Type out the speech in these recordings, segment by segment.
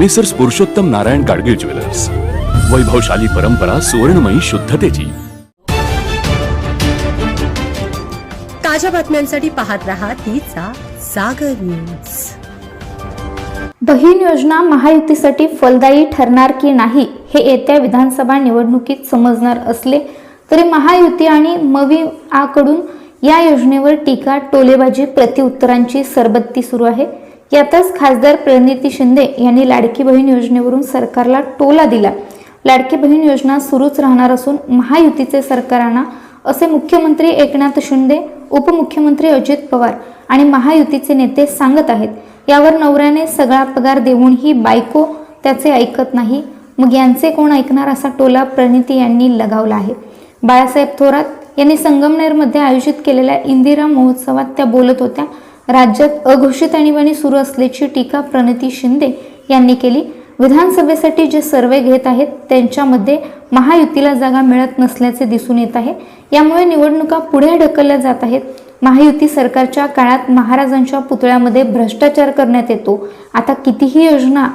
Messrs Purushottam Narayan Gadgil jewellers. वैभवशाली परंपरा सुवर्णमयी शुद्धतेची. ताज्या बातम्यांसाठी पाहत रहा तिचा सागर न्यूज. बहीण योजना महायुतीसाठी फलदायी ठरणार की नाही हे येत्या विधानसभा निवडणुकीत समजणार असले तरी महायुती आणि मवी आकडून या योजनेवर टीका टोलेबाजी प्रतिउत्तरांची सरबत्ती सुरू आहे. यातच खासदार प्रणिती शिंदे यांनी लाडकी बहीण योजनेवरून सरकारला टोला दिला. लाडकी बहीण योजना सुरूच राहणार असून महायुतीचे सरकार आणा असे मुख्यमंत्री एकनाथ शिंदे उपमुख्यमंत्री अजित पवार आणि महायुतीचे नेते सांगत आहेत. यावर नवऱ्याने सगळा पगार देऊनही बायको त्याचे ऐकत नाही. मग यांचे कोण ऐकणार असा टोला प्रणिती यांनी लगावला आहे. बाळासाहेब थोरात यांनी संगमनेरमध्ये आयोजित केलेल्या इंदिरा महोत्सवात त्या बोलत होत्या. राज्यात अघोषित आणीबाणी सुरू असल्याची टीका प्रणिती शिंदे यांनी केली. विधानसभेसाठी जे सर्वे घेत आहेत त्यांच्यामध्ये महायुतीला जागा मिळत नसल्याचे दिसून येत आहे. यामुळे निवडणुका पुढे ढकलल्या जात आहेत. महायुती सरकारच्या काळात महाराजांच्या पुतळ्यामध्ये भ्रष्टाचार करण्यात येतो. आता कितीही योजना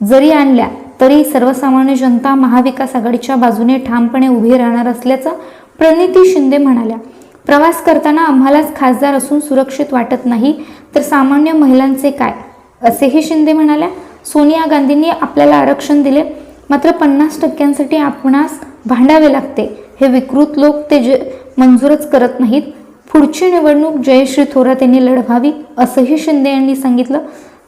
जरी आणल्या तरी सर्वसामान्य जनता महाविकास आघाडीच्या बाजूने ठामपणे उभी राहणार असल्याचं प्रणिती शिंदे म्हणाल्या. प्रवास करताना आम्हालाच खासदार असून सुरक्षित वाटत नाही तर सामान्य महिलांचे काय? असेही शिंदे म्हणाल्या. सोनिया गांधींनी आपल्याला आरक्षण दिले. मात्र पन्नास टक्क्यांसाठी आपणास भांडावे लागते. हे विकृत लोक ते जे मंजूरच करत नाहीत. पुढची निवडणूक जयश्री थोरात यांनी लढवावी असंही शिंदे यांनी सांगितलं.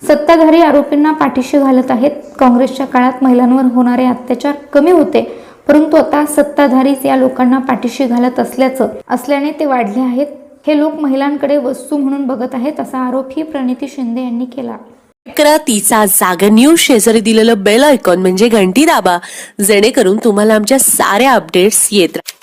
सत्ताधारी आरोपींना पाठीशी घालत आहेत. काँग्रेसच्या काळात महिलांवर होणारे अत्याचार कमी होते. परंतु आता सत्ताधारीच या लोकांना पाठीशी घालत असल्याचं असल्याने ते वाढले आहेत. हे लोक महिलांकडे वस्तू म्हणून बघत आहेत असा आरोपही प्रणिती शिंदे यांनी केला. करा तिचा जागा न्यूज शेजारी दिलेलं बेल आयकॉन म्हणजे घंटी दाबा. जेणेकरून तुम्हाला आमच्या साऱ्या अपडेट्स येत राहतात